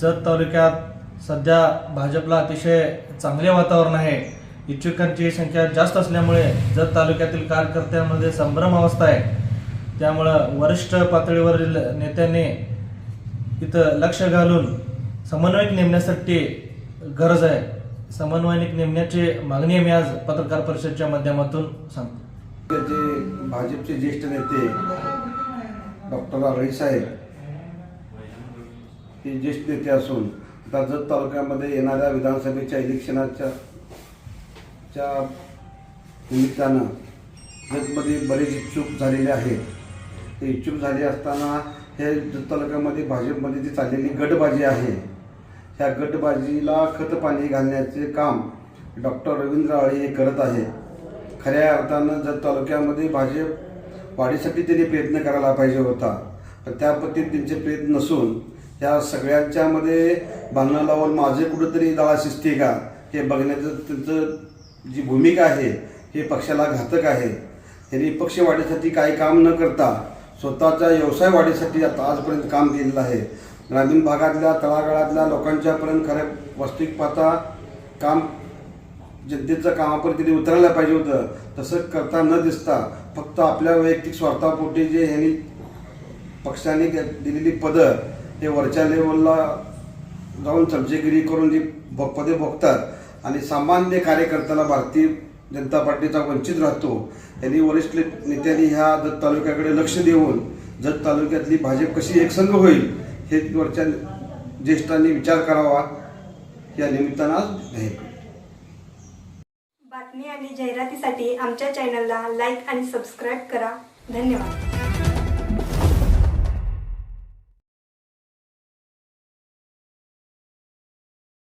जत तालुक्यात सध्या भाजपला अतिशय चांगले वातावरण आहे. इच्छुकांची संख्या जास्त असल्यामुळे जत तालुक्यातील कार्यकर्त्यांमध्ये संभ्रम अवस्था आहे. त्यामुळं वरिष्ठ पातळीवरील नेत्यांनी इथं लक्ष घालून समन्वयक नेमण्यासाठी गरज आहे. समन्वयक नेमण्याची मागणी आम्ही आज पत्रकार परिषदेच्या माध्यमातून सांगतो. जे भाजपचे ज्येष्ठ नेते डॉक्टर आरळी साहेब हे ज्येष्ठ नेते असून आता जत तालुक्यामध्ये येणाऱ्या विधानसभेच्या इलेक्शनाच्या च्या निमित्तानं जतमध्ये बरेच इच्छुक झालेले आहेत. ते इच्छुक झाले असताना हे जत तालुक्यामध्ये भाजपमध्ये जी चाललेली गटबाजी आहे ह्या गटबाजीला खत पाणी घालण्याचे काम डॉक्टर रवींद्र आळे हे करत आहे खऱ्या अर्थानं जत तालुक्यामध्ये भाजप वाढीसाठी त्यांनी प्रयत्न करायला पाहिजे होता पण त्या त्यांचे प्रयत्न नसून ह्या सगळ्यांच्यामध्ये भांडणं लावून माझे कुठंतरी दळा शिस्ते का? हे बघण्याचं त्यांचं जी भूमिका आहे हे पक्षाला घातक आहे. त्यांनी पक्ष वाढीसाठी काही काम न करता स्वतःच्या व्यवसाय वाढीसाठी आता आजपर्यंत काम केलेलं आहे. ग्रामीण भागातल्या तळागाळातल्या लोकांच्यापर्यंत खरं वास्तविक पाहता काम जनतेचं कामापर्यंत त्यांनी उतरायला पाहिजे होतं. तसं करता न दिसता फक्त आपल्या वैयक्तिक स्वार्थापोटी जे ह्यांनी पक्षाने दे- दिलेली पदं हे वरच्या लेवलला जाऊन चमचेगिरी करून जी पदे भोगतात आणि सामान्य कार्यकर्त्याला भारतीय जनता पार्टीचा वंचित राहतो त्यांनी वरिष्ठ नेत्यांनी ह्या जत तालुक्याकडे लक्ष देऊन जत तालुक्यातली भाजप कशी एकसंघ होईल हे वरच्या ज्येष्ठांनी विचार करावा या निमित्तानं आज आहे. बातमी आणि जाहिरातीसाठी आमच्या चॅनलला लाईक आणि सबस्क्राईब करा. धन्यवाद.